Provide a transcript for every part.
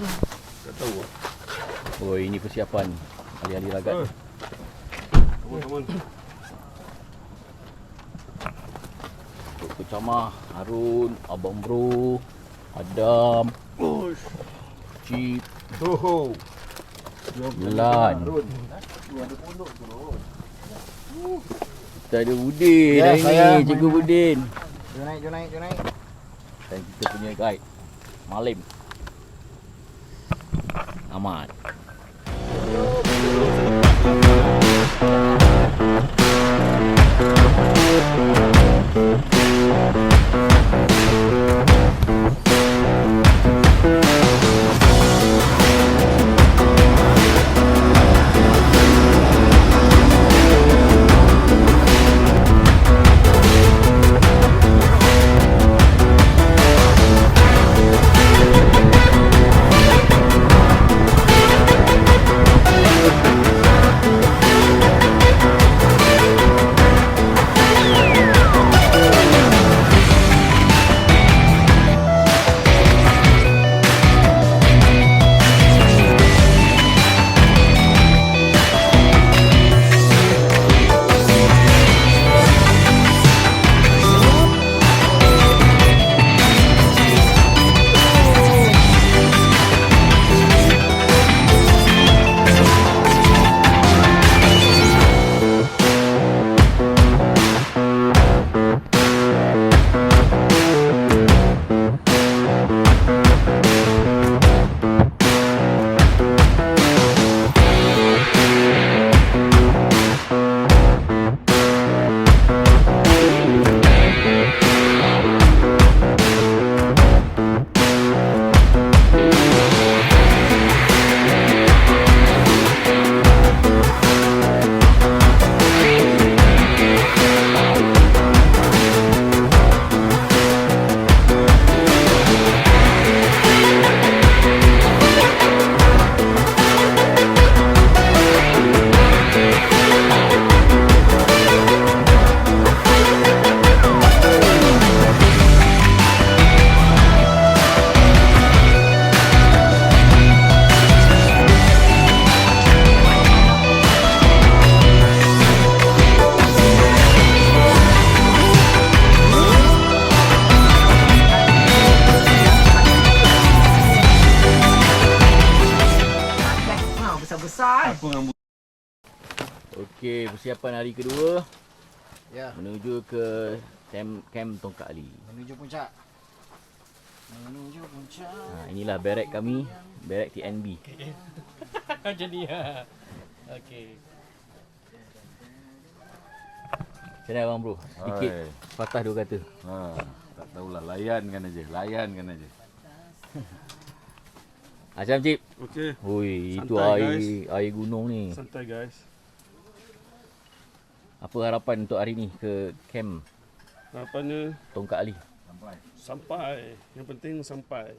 Tak tahu ah. Oh ini persiapan ahli-ahli ragat. Oh. Come on, come on. Tok Kecamah, Harun, Abang Bro, Adam, Push. Cip, Ho Lan. Kita ada Budin Ya, hari ni, Cikgu Budin. Jom naik, jom naik, jom naik. Dan kita punya guide, Malim. Ahmad. Ha, persiapan hari kedua Ya, menuju ke camp, camp Tongkat Ali. menuju puncak. Menuju puncak. Ha, inilah barek kami, barek TNB. Macam ni ha. Okey. Macam mana abang bro? Sikit Hai. patah dua kata. Ha, tak tahulah layankan aja, layankan aja. Macam Cip. Okey. Hui, itu air guys. air gunung ni. Santai guys. Apa harapan untuk hari ni ke camp Harapannya Tongkat Ali? sampai. Yang penting sampai.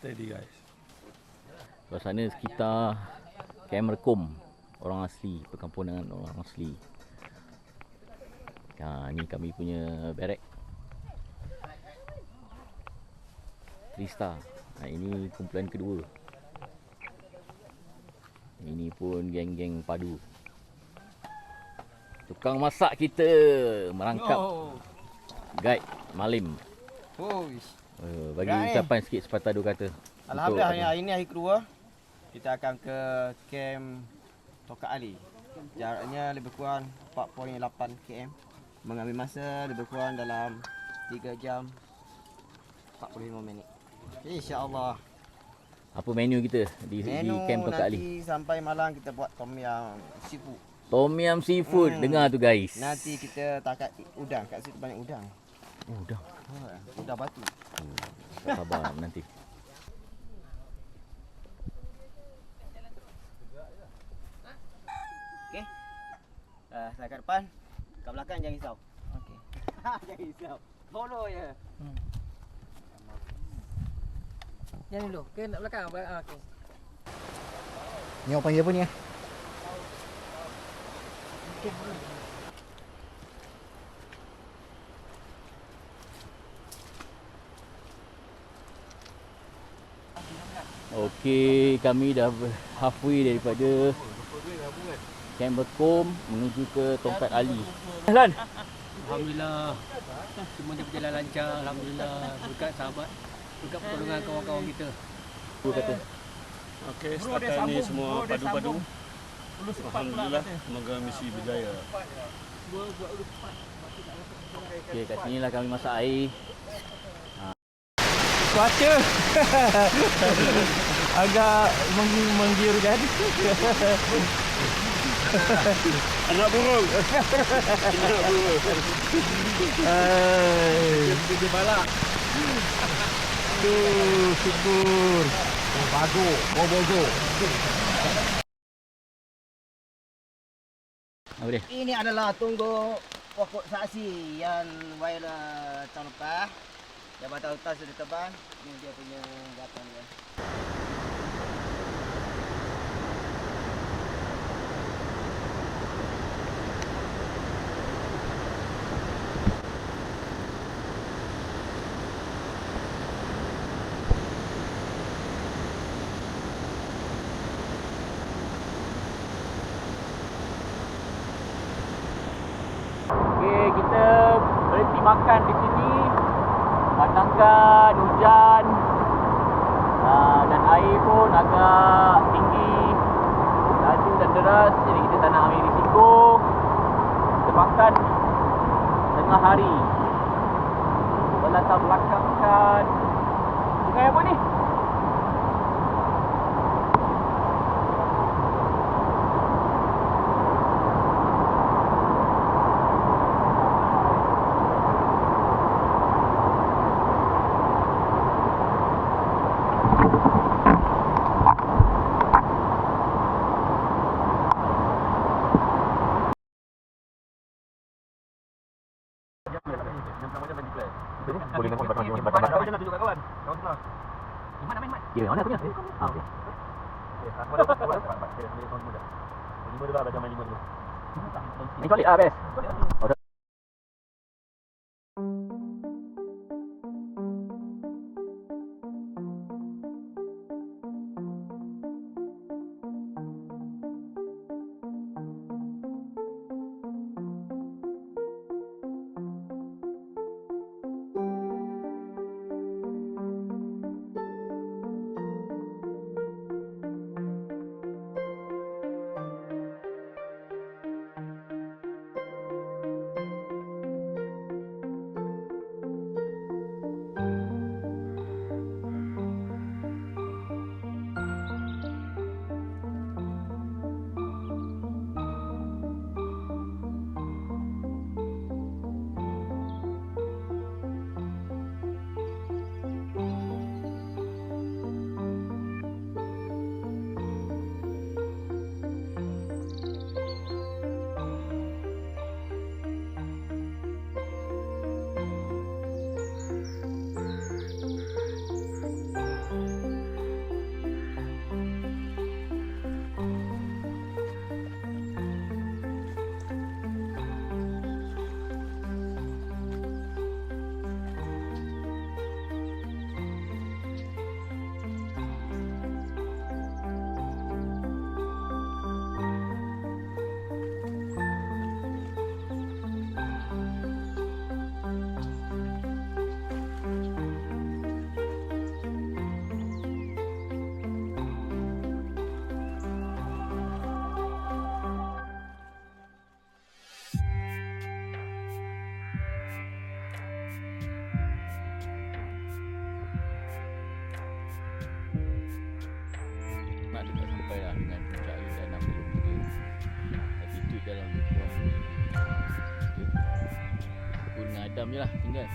Steady guys. Suasana sekitar camp Rekom. Orang asli, perkampungan orang asli. Ha, ni kami punya barek. Trista. Ha, ini kumpulan kedua. Ini pun geng-geng padu. Tukang masak kita merangkap Oh. guide Malim. Oh. Uh, bagi Guide. ucapan sikit sepatah dua kata. Alhamdulillah hari, hari ni hari kedua. Kita akan ke camp Tokak Ali. Jaraknya lebih kurang 4.8 km. Mengambil masa lebih kurang dalam 3 jam 45 minit. InsyaAllah. apa menu kita di, di Menu camp Tongkat Ali? nanti sampai malam kita buat tom yam seafood. Tom yam seafood. Hmm. Dengar tu guys. Nanti kita takat udang. Kat situ banyak udang. Oh, dah. Ha, udang batu. Tak sabar nanti. Okey. Uh, saya kat depan. Kat belakang jangan risau. Okey. jangan risau. Follow je. Yang dulu. Ke nak belakang? Belakang. Okey. Ni orang panggil apa ni? eh? Okey, kami dah halfway daripada Camp Bekom menuju ke Tongkat Ali. Lan, Alhamdulillah. Semuanya berjalan lancar. Alhamdulillah. Berkat sahabat. Berkat pertolongan kawan-kawan kita. kata. Okey, setakat ni semua padu-padu. Alhamdulillah, semoga misi berjaya. Okey, kat sini lah kami masak air. Cuaca agak meng- menggiurkan. Anak burung. Anak burung. Hai. Aduh, syukur. Bago, bobogo. Apa dia? Ini adalah tunggu pokok saksi yang viral tahun lepas. Jabatan Hutan sudah tebang. Ini dia punya gatang dia. Okey, kita berhenti makan di sini. Batangkan hujan uh, dan air pun agak tinggi. Deras jadi kita tak nak ambil risiko. Kita makan tengah hari. Berlatar belakangkan sungai apa ni? Ya, mana punya? Ah, okey. Ni solid ah, best. Oh, dah. nak dekat sampai lah dengan puncak ni dah 6 km altitude dalam kurang aku dengan Adam je lah tinggal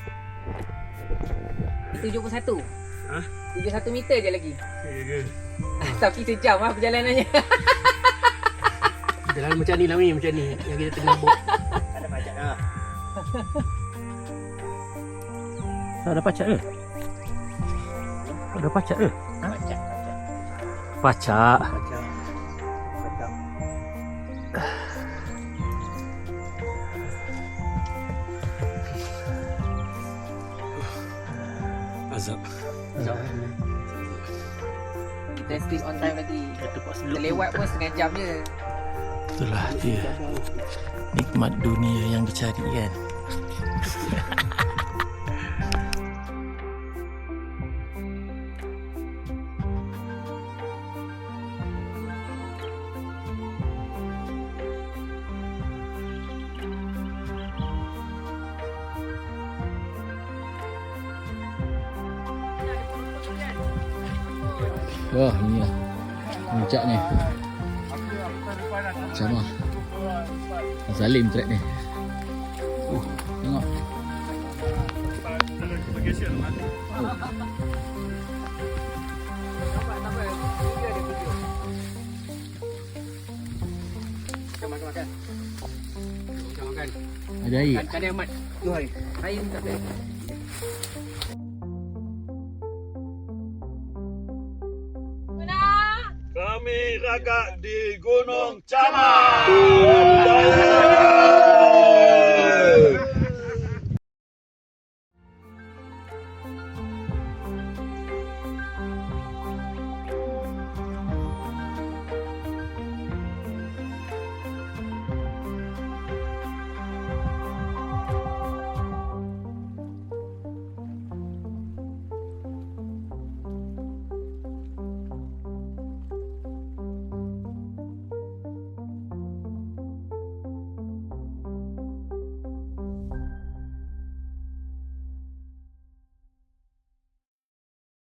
71. Ha? 71 meter je lagi. Tapi sejam lah perjalanannya. Jalan macam ni lah ni, macam ni. Yang kita tengah buat. Ada pajak lah. Ada pacak ke? Ada pacak ke? Pajak. Azab. testing on time lagi. Terlewat pun setengah jam je. Itulah dia. Nikmat dunia yang dicari kan. Wah, ni lah. Puncak ni. Sama. Zalim track ni. Uh, tengok. Ada air. Kan ada amat. Tu hai. Air tak ada. kami ragak di Gunung Camar. Yeah. Yeah.